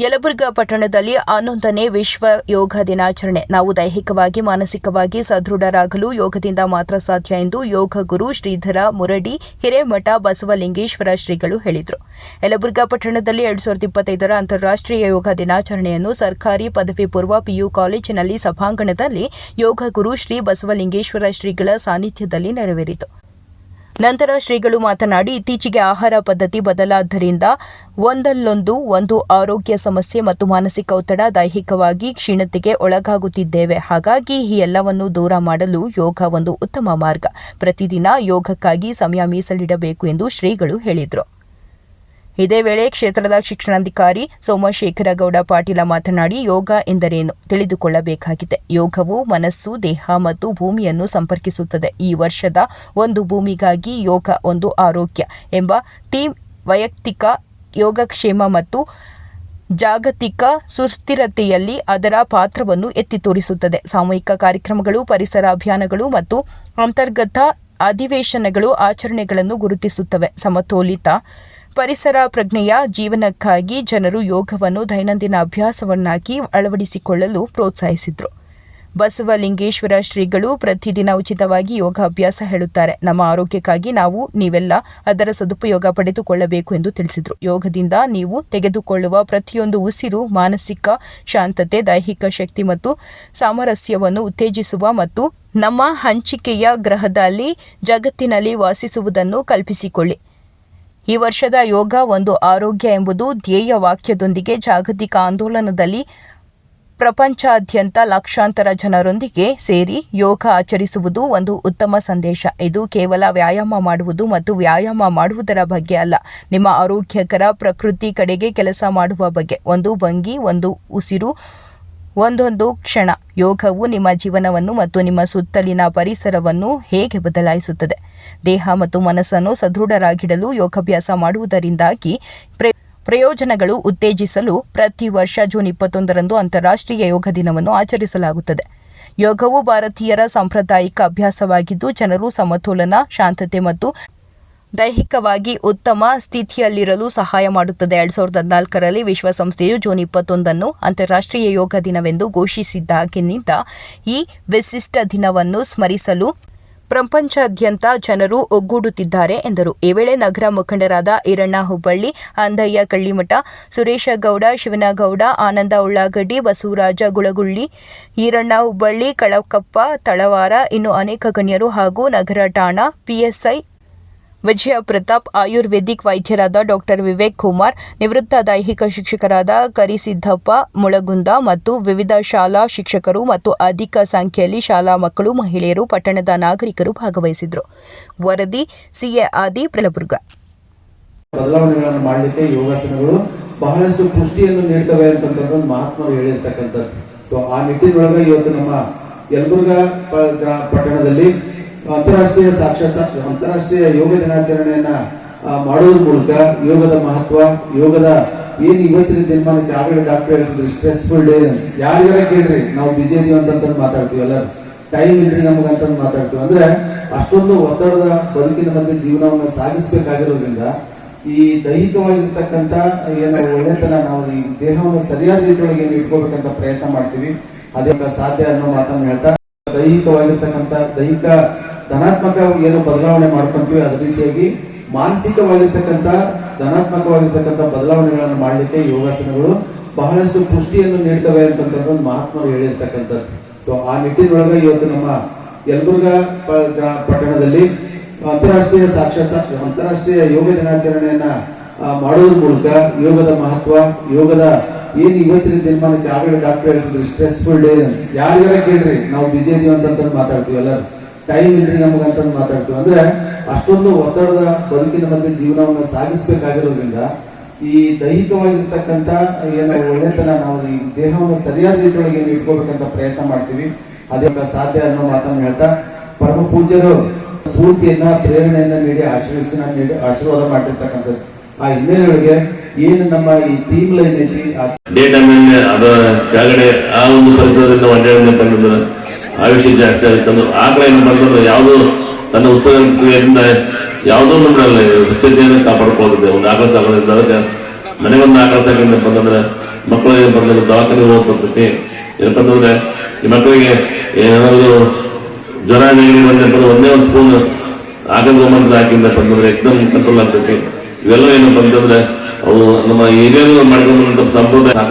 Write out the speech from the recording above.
ಯಲಬುರ್ಗಾ ಪಟ್ಟಣದಲ್ಲಿ ಹನ್ನೊಂದನೇ ವಿಶ್ವ ಯೋಗ ದಿನಾಚರಣೆ. ನಾವು ದೈಹಿಕವಾಗಿ, ಮಾನಸಿಕವಾಗಿ ಸದೃಢರಾಗಲು ಯೋಗದಿಂದ ಮಾತ್ರ ಸಾಧ್ಯ ಎಂದು ಯೋಗ ಗುರು ಶ್ರೀಧರ ಮುರಡಿ, ಹಿರೇಮಠ ಬಸವಲಿಂಗೇಶ್ವರ ಶ್ರೀಗಳು ಹೇಳಿದರು. ಯಲಬುರ್ಗಾ ಪಟ್ಟಣದಲ್ಲಿ ಎರಡು ಸಾವಿರದ ಇಪ್ಪತ್ತೈದರ ಅಂತಾರಾಷ್ಟ್ರೀಯ ಯೋಗ ದಿನಾಚರಣೆಯನ್ನು ಸರ್ಕಾರಿ ಪದವಿ ಪೂರ್ವ ಪಿಯು ಕಾಲೇಜಿನಲ್ಲಿ ಸಭಾಂಗಣದಲ್ಲಿ ಯೋಗ ಗುರು ಶ್ರೀ ಬಸವಲಿಂಗೇಶ್ವರ ಶ್ರೀಗಳ ಸಾನ್ನಿಧ್ಯದಲ್ಲಿ ನೆರವೇರಿತು. ನಂತರ ಶ್ರೀಗಳು ಮಾತನಾಡಿ, ಇತ್ತೀಚೆಗೆ ಆಹಾರ ಪದ್ಧತಿ ಬದಲಾದ್ದರಿಂದ ಒಂದಲ್ಲೊಂದು ಒಂದು ಆರೋಗ್ಯ ಸಮಸ್ಯೆ ಮತ್ತು ಮಾನಸಿಕ ಒತ್ತಡ ದೈಹಿಕವಾಗಿ ಕ್ಷೀಣತೆಗೆ ಒಳಗಾಗುತ್ತಿದ್ದೇವೆ. ಹಾಗಾಗಿ ಈ ಎಲ್ಲವನ್ನು ದೂರ ಮಾಡಲು ಯೋಗ ಒಂದು ಉತ್ತಮ ಮಾರ್ಗ. ಪ್ರತಿದಿನ ಯೋಗಕ್ಕಾಗಿ ಸಮಯ ಮೀಸಲಿಡಬೇಕು ಎಂದು ಶ್ರೀಗಳು ಹೇಳಿದರು. ಇದೇ ವೇಳೆ ಕ್ಷೇತ್ರದ ಶಿಕ್ಷಣಾಧಿಕಾರಿ ಸೋಮಶೇಖರ ಗೌಡ ಪಾಟೀಲ ಮಾತನಾಡಿ ಯೋಗ ಎಂದರೇನು ತಿಳಿದುಕೊಳ್ಳಬೇಕಾಗಿದೆ. ಯೋಗವು ಮನಸ್ಸು, ದೇಹ ಮತ್ತು ಭೂಮಿಯನ್ನು ಸಂಪರ್ಕಿಸುತ್ತದೆ. ಈ ವರ್ಷದ ಒಂದು ಭೂಮಿಗಾಗಿ ಯೋಗ ಒಂದು ಆರೋಗ್ಯ ಎಂಬ ಥೀಮ್ ವೈಯಕ್ತಿಕ ಯೋಗಕ್ಷೇಮ ಮತ್ತು ಜಾಗತಿಕ ಸುಸ್ಥಿರತೆಯಲ್ಲಿ ಅದರ ಪಾತ್ರವನ್ನು ಎತ್ತಿ ತೋರಿಸುತ್ತದೆ. ಸಾಮೂಹಿಕ ಕಾರ್ಯಕ್ರಮಗಳು, ಪರಿಸರ ಅಭಿಯಾನಗಳು ಮತ್ತು ಅಂತರ್ಗತ ಅಧಿವೇಶನಗಳು ಆಚರಣೆಗಳನ್ನು ಗುರುತಿಸುತ್ತವೆ. ಸಮತೋಲಿತ ಪರಿಸರ ಪ್ರಜ್ಞೆಯ ಜೀವನಕ್ಕಾಗಿ ಜನರು ಯೋಗವನ್ನು ದೈನಂದಿನ ಅಭ್ಯಾಸವನ್ನಾಗಿ ಅಳವಡಿಸಿಕೊಳ್ಳಲು ಪ್ರೋತ್ಸಾಹಿಸಿದರು. ಬಸವಲಿಂಗೇಶ್ವರ ಶ್ರೀಗಳು ಪ್ರತಿದಿನ ಉಚಿತವಾಗಿ ಯೋಗಾಭ್ಯಾಸ ಹೇಳುತ್ತಾರೆ. ನಮ್ಮ ಆರೋಗ್ಯಕ್ಕಾಗಿ ನಾವು ನೀವೆಲ್ಲ ಅದರ ಸದುಪಯೋಗ ಪಡೆದುಕೊಳ್ಳಬೇಕು ಎಂದು ತಿಳಿಸಿದರು. ಯೋಗದಿಂದ ನೀವು ತೆಗೆದುಕೊಳ್ಳುವ ಪ್ರತಿಯೊಂದು ಉಸಿರು, ಮಾನಸಿಕ ಶಾಂತತೆ, ದೈಹಿಕ ಶಕ್ತಿ ಮತ್ತು ಸಾಮರಸ್ಯವನ್ನು ಉತ್ತೇಜಿಸುವ ಮತ್ತು ನಮ್ಮ ಹಂಚಿಕೆಯ ಗ್ರಹದಲ್ಲಿ ಜಗತ್ತಿನಲ್ಲಿ ವಾಸಿಸುವುದನ್ನು ಕಲ್ಪಿಸಿಕೊಳ್ಳಿ. ಈ ವರ್ಷದ ಯೋಗ ಒಂದು ಆರೋಗ್ಯ ಎಂಬುದು ಧ್ಯೇಯ ವಾಕ್ಯದೊಂದಿಗೆ ಜಾಗತಿಕ ಆಂದೋಲನದಲ್ಲಿ ಪ್ರಪಂಚಾದ್ಯಂತ ಲಕ್ಷಾಂತರ ಜನರೊಂದಿಗೆ ಸೇರಿ ಯೋಗ ಆಚರಿಸುವುದು ಒಂದು ಉತ್ತಮ ಸಂದೇಶ. ಇದು ಕೇವಲ ವ್ಯಾಯಾಮ ಮಾಡುವುದು ಮತ್ತು ವ್ಯಾಯಾಮ ಮಾಡುವುದರ ಬಗ್ಗೆ ಅಲ್ಲ. ನಿಮ್ಮ ಆರೋಗ್ಯಕರ ಪ್ರಕೃತಿ ಕಡೆಗೆ ಕೆಲಸ ಮಾಡುವ ಬಗ್ಗೆ. ಒಂದು ಭಂಗಿ, ಒಂದು ಉಸಿರು ಒಂದೊಂದು ಕ್ಷಣ ಯೋಗವು ನಿಮ್ಮ ಜೀವನವನ್ನು ಮತ್ತು ನಿಮ್ಮ ಸುತ್ತಲಿನ ಪರಿಸರವನ್ನು ಹೇಗೆ ಬದಲಾಯಿಸುತ್ತದೆ? ದೇಹ ಮತ್ತು ಮನಸ್ಸನ್ನು ಸದೃಢರಾಗಿಡಲು ಯೋಗಾಭ್ಯಾಸ ಮಾಡುವುದರಿಂದಾಗಿ ಪ್ರ ಪ್ರಯೋಜನಗಳು ಉತ್ತೇಜಿಸಲು ಪ್ರತಿ ವರ್ಷ ಜೂನ್ ಇಪ್ಪತ್ತೊಂದರಂದು ಅಂತಾರಾಷ್ಟ್ರೀಯ ಯೋಗ ದಿನವನ್ನು ಆಚರಿಸಲಾಗುತ್ತದೆ. ಯೋಗವು ಭಾರತೀಯರ ಸಾಂಪ್ರದಾಯಿಕ ಅಭ್ಯಾಸವಾಗಿದ್ದು ಜನರು ಸಮತೋಲನ, ಶಾಂತತೆ ಮತ್ತು ದೈಹಿಕವಾಗಿ ಉತ್ತಮ ಸ್ಥಿತಿಯಲ್ಲಿರಲು ಸಹಾಯ ಮಾಡುತ್ತದೆ. ಎರಡ್ ಸಾವಿರದ ಹದಿನಾಲ್ಕರಲ್ಲಿ ವಿಶ್ವಸಂಸ್ಥೆಯು ಜೂನ್ ಇಪ್ಪತ್ತೊಂದನ್ನು ಅಂತಾರಾಷ್ಟ್ರೀಯ ಯೋಗ ದಿನವೆಂದು ಘೋಷಿಸಿದ್ದಾಗಿನಿಂದ ಈ ವಿಶಿಷ್ಟ ದಿನವನ್ನು ಸ್ಮರಿಸಲು ಪ್ರಪಂಚಾದ್ಯಂತ ಜನರು ಒಗ್ಗೂಡುತ್ತಿದ್ದಾರೆ ಎಂದರು. ಈ ವೇಳೆ ನಗರ ಮುಖಂಡರಾದ ಈರಣ್ಣ ಹುಬ್ಬಳ್ಳಿ ಅಂದಯ್ಯ ಕಳ್ಳಿಮಠ, ಸುರೇಶ ಗೌಡ, ಶಿವನಗೌಡ, ಆನಂದ ಉಳ್ಳಾಗಡ್ಡಿ, ಬಸವರಾಜ ಗುಳಗುಳ್ಳಿ, ಈರಣ್ಣ ಹುಬ್ಬಳ್ಳಿ, ಕಳಕಪ್ಪ, ತಳವಾರ, ಇನ್ನು ಅನೇಕ ಗಣ್ಯರು ಹಾಗೂ ನಗರ ಠಾಣಾ ಪಿಎಸ್ಐ ವಿಜಯ ಪ್ರತಾಪ್ ಆಯುರ್ವೇದಿಕ್ ವೈದ್ಯರಾದ ಡಾಕ್ಟರ್ ವಿವೇಕ್ ಕುಮಾರ್, ನಿವೃತ್ತ ದೈಹಿಕ ಶಿಕ್ಷಕರಾದ ಕರಿಸಿದ್ದಪ್ಪ ಮುಳಗುಂದ ಮತ್ತು ವಿವಿಧ ಶಾಲಾ ಶಿಕ್ಷಕರು ಮತ್ತು ಅಧಿಕ ಸಂಖ್ಯೆಯಲ್ಲಿ ಶಾಲಾ ಮಕ್ಕಳು, ಮಹಿಳೆಯರು, ಪಟ್ಟಣದ ನಾಗರಿಕರು ಭಾಗವಹಿಸಿದರು ವರದಿ ಸಿಎ ಆದಿ ಪ್ರಲಬುರ್ಗ ಬದಲಾವಣೆಗಳನ್ನು ಮಾಡಲಿಕ್ಕೆ ಯೋಗಾಸನಗಳು ಬಹಳಷ್ಟು ಪುಷ್ಟಿಯನ್ನು ನೀಡ್ತವೆ ಅಂತಂದ್ರೆ ಮಹಾತ್ಮರು ಹೇಳಿರ್ತಕ್ಕಂಥದ್ದು. ಸೊ ಆ ನಿಟ್ಟಿನೊಳಗೆ ಇವತ್ತು ನಮ್ಮ ಯಲಬುರ್ಗ ಪಟ್ಟಣದಲ್ಲಿ ಅಂತಾರಾಷ್ಟ್ರೀಯ ಸಾಕ್ಷರತಾ ಅಂತಾರಾಷ್ಟ್ರೀಯ ಯೋಗ ದಿನಾಚರಣೆಯನ್ನ ಮಾಡೋದ್ರ ಮೂಲಕ ಯೋಗದ ಮಹತ್ವ, ಯೋಗದ ಏನು ಇವತ್ತಿನ ದಿನಮಾನಕ್ಕೆ ಆಗಲೇ ಡಾಕ್ಟರ್ ಹೇಳಿದ್ರು ಸ್ಟ್ರೆಸ್ಫುಲ್ ಡೇ ಯಾರಿಗಾರ ಕೇಳ್ರಿ, ನಾವು ಬಿಜಿ ಇದೀವಿ ಅಂತ ಮಾತಾಡ್ತೀವಿ ಎಲ್ಲ ಟೈಮ್ ಇಲ್ರಿ ನಮ್ಗೆ ಅಂತ ಮಾತಾಡ್ತೀವಿ. ಅಂದ್ರೆ ಅಷ್ಟೊಂದು ಒತ್ತಡದ ಬದುಕಿನ ಮಧ್ಯೆ ಜೀವನವನ್ನು ಸಾಗಿಸ್ಬೇಕಾಗಿರೋದ್ರಿಂದ ಈ ದೈಹಿಕವಾಗಿರ್ತಕ್ಕಂಥ ಏನೋ ಒಳ್ಳೆತನ ನಾವು ಈ ದೇಹವನ್ನು ಸರಿಯಾದ ರೀತಿಯೊಳಗೆ ಏನು ಇಟ್ಕೋಬೇಕಂತ ಪ್ರಯತ್ನ ಮಾಡ್ತೀವಿ, ಅದೇ ಸಾಧ್ಯ ಅನ್ನೋ ಮಾತನ್ನು ಹೇಳ್ತಾ, ದೈಹಿಕವಾಗಿರ್ತಕ್ಕಂಥ ದೈಹಿಕ ಧನಾತ್ಮಕ ಏನು ಬದಲಾವಣೆ ಮಾಡ್ಕೊಂತೀವಿ, ಅದ ರೀತಿಯಾಗಿ ಮಾನಸಿಕವಾಗಿರ್ತಕ್ಕಂಥ, ಧನಾತ್ಮಕವಾಗಿರ್ತಕ್ಕಂಥ ಬದಲಾವಣೆಗಳನ್ನು ಮಾಡಲಿಕ್ಕೆ ಯೋಗಾಸನಗಳು ಬಹಳಷ್ಟು ಪುಷ್ಟಿಯನ್ನು ನೀಡ್ತವೆ ಅಂತಂದ್ರೆ ಮಹಾತ್ಮರು ಹೇಳಿರ್ತಕ್ಕಂಥದ್ದು. ಸೊ ಆ ನಿಟ್ಟಿನೊಳಗೆ ಇವತ್ತು ನಮ್ಮ ಯಲಬುರ್ಗ ಪಟ್ಟಣದಲ್ಲಿ ಅಂತಾರಾಷ್ಟ್ರೀಯ ಸಾಕ್ಷರತಾ, ಅಂತಾರಾಷ್ಟ್ರೀಯ ಯೋಗ ದಿನಾಚರಣೆಯನ್ನ ಮಾಡೋದ್ರ ಮೂಲಕ ಯೋಗದ ಮಹತ್ವ, ಯೋಗದ ಏನ್ ಇವತ್ತಿನ ದಿನಮಾನಕ್ಕೆ ಆಗಲೇ, ಡಾಕ್ಟರ್ ಹೇಳ್ತಿದ್ರು ಸ್ಟ್ರೆಸ್ಫುಲ್ ಡೇ ಯಾರಿಗಾರ ಕೇಳ್ರಿ, ನಾವು ಬಿಜೆಪಿ ಇದೀವಿ ಅಂತ ಮಾತಾಡ್ತೀವಿ ಎಲ್ಲರೂ. ಟೈಮ್ ಇಲ್ರಿ ಅಂತ ಮಾತಾಡ್ತೀವಿ. ಅಂದ್ರೆ ಅಷ್ಟೊಂದು ಒತ್ತಡದ ಬದುಕಿನ ಮಧ್ಯೆ ಜೀವನವನ್ನು ಸಾಗಿಸಬೇಕಾಗಿರೋದ್ರಿಂದ ಈ ದೈಹಿಕವಾಗಿರ್ತಕ್ಕಂಥ ಏನು ಒಳ್ಳೆತನ ನಾವು ಈ ದೇಹವನ್ನು ಸರಿಯಾದ ರೀತಿಯೊಳಗೆ ಇಟ್ಕೋಬೇಕಂತ ಪ್ರಯತ್ನ ಮಾಡ್ತೀವಿ. ಅದೇ ಸಾಧ್ಯ ಅನ್ನೋ ಮಾತನ್ನು ಹೇಳ್ತಾ ಪರಮ ಪೂಜ್ಯರು ಸ್ಫೂರ್ತಿಯನ್ನ, ಪ್ರೇರಣೆಯನ್ನ ನೀಡಿ, ಆಶೀರ್ವಚನ ನೀಡಿ, ಆಶೀರ್ವಾದ ಮಾಡಿರ್ತಕ್ಕಂಥದ್ದು. ಆ ಹಿನ್ನೆಲೆಯೊಳಗೆ ಏನು ನಮ್ಮ ಈ ಟೀಮ್ ಲೈನ್ ಐತಿ ಡೇಟಾ ಕೆಳಗಡೆ ಆ ಒಂದು ಪರಿಸರದಿಂದ ಬಂದ್ರೆ ಆಯುಷ್ಯ ಜಾಸ್ತಿ ಆಗುತ್ತೆ ಅಂದ್ರೆ ಆಕಳ ಏನು ಬಂದ್ರೆ ಯಾವುದೋ ತನ್ನ ಉತ್ಸವ ಕ್ರಿಯೆಯಿಂದ ಯಾವುದೋ ನಮ್ಮಲ್ಲಿ ಸ್ವಚ್ಛತೆಯನ್ನು ಕಾಪಾಡ್ಕೊಳ್ಳುತ್ತೆ ಒಂದು ಆಕಳ ಸಾಕೋದ್ರಿಂದ ಅದಕ್ಕೆ ಮನೆ ಒಂದು ಆಕಳ ಸಾಕಿಂದ ಬಂದ್ರೆ ಮಕ್ಕಳು ಅಂತಂದ್ರೆ ದವಾಖಾನೆ ಹೋಗ್ತರ್ತೈತಿ ಏನಪ್ಪ ಅಂತಂದ್ರೆ ಈ ಮಕ್ಕಳಿಗೆ ಏನಾದ್ರು ಜ್ವರ ನೀರು ಬಂದಪ್ಪ ಒಂದೇ ಒಂದು ಸ್ಪೂನ್ ಆಗಂಗೋಮಂತ್ರ ಹಾಕಿಂದ ಬಂದ್ರೆ ಎಕ್ದಮ್ ಕಂಟ್ರೋಲ್ ಆಗ್ತೈತಿ ಇವೆಲ್ಲ ಏನಪ್ಪ ಅಂತಂದ್ರೆ ಅವು ನಮ್ಮ ಏನೇನು ಮಾಡ್ಕೊಂಡ್ಬಂದಂತ ಸಂಪ್ರದಾಯ